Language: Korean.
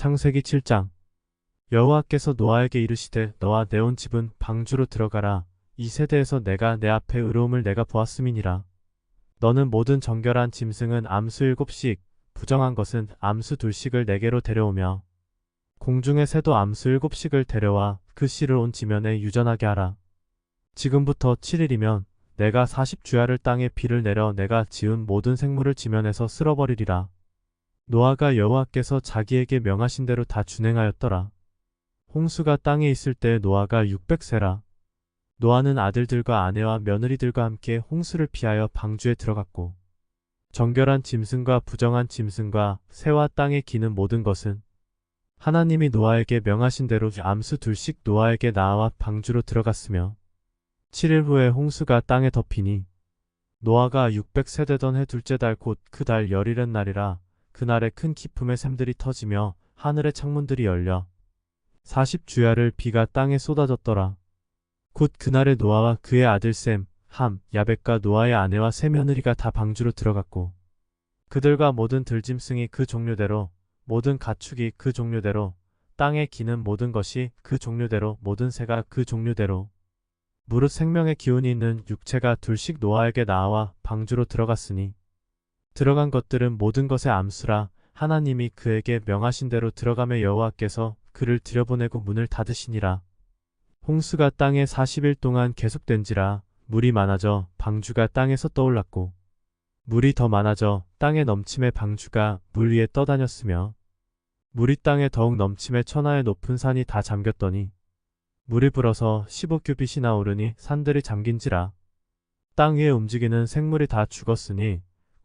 창세기 7장. 여호와께서 노아에게 이르시되 너와 내 온 집은 방주로 들어가라. 이 세대에서 내가 내 앞에 의로움을 내가 보았음이니라. 너는 모든 정결한 짐승은 암수 일곱씩 부정한 것은 암수 둘씩을 내게로 데려오며 공중의 새도 암수 일곱씩을 데려와 그 씨를 온 지면에 유전하게 하라. 지금부터 7일이면 내가 40주야를 땅에 비를 내려 내가 지은 모든 생물을 지면에서 쓸어버리리라 노아가 여호와께서 자기에게 명하신 대로 다 준행하였더라. 홍수가 땅에 있을 때 노아가 600세라. 노아는 아들들과 아내와 며느리들과 함께 홍수를 피하여 방주에 들어갔고 정결한 짐승과 부정한 짐승과 새와 땅에 기는 모든 것은 하나님이 노아에게 명하신 대로 암수 둘씩 노아에게 나와 방주로 들어갔으며 7일 후에 홍수가 땅에 덮이니 노아가 600세 되던 해 둘째 달 곧 그 달 열일의 날이라 그날에 큰 기품의 샘들이 터지며 하늘의 창문들이 열려 40주야를 비가 땅에 쏟아졌더라. 곧 그날에 노아와 그의 아들 셈, 함, 야벳과 노아의 아내와 세 며느리가 다 방주로 들어갔고 그들과 모든 들짐승이 그 종류대로 모든 가축이 그 종류대로 땅에 기는 모든 것이 그 종류대로 모든 새가 그 종류대로 무릇 생명의 기운이 있는 육체가 둘씩 노아에게 나와 방주로 들어갔으니 들어간 것들은 모든 것의 암수라 하나님이 그에게 명하신 대로 들어가며 여호와께서 그를 들여보내고 문을 닫으시니라. 홍수가 땅에 40일 동안 계속된지라 물이 많아져 방주가 땅에서 떠올랐고 물이 더 많아져 땅에 넘침에 방주가 물 위에 떠다녔으며 물이 땅에 더욱 넘침에 천하의 높은 산이 다 잠겼더니 물이 불어서 15규빗이 나 오르니 산들이 잠긴지라 땅 위에 움직이는 생물이 다 죽었으니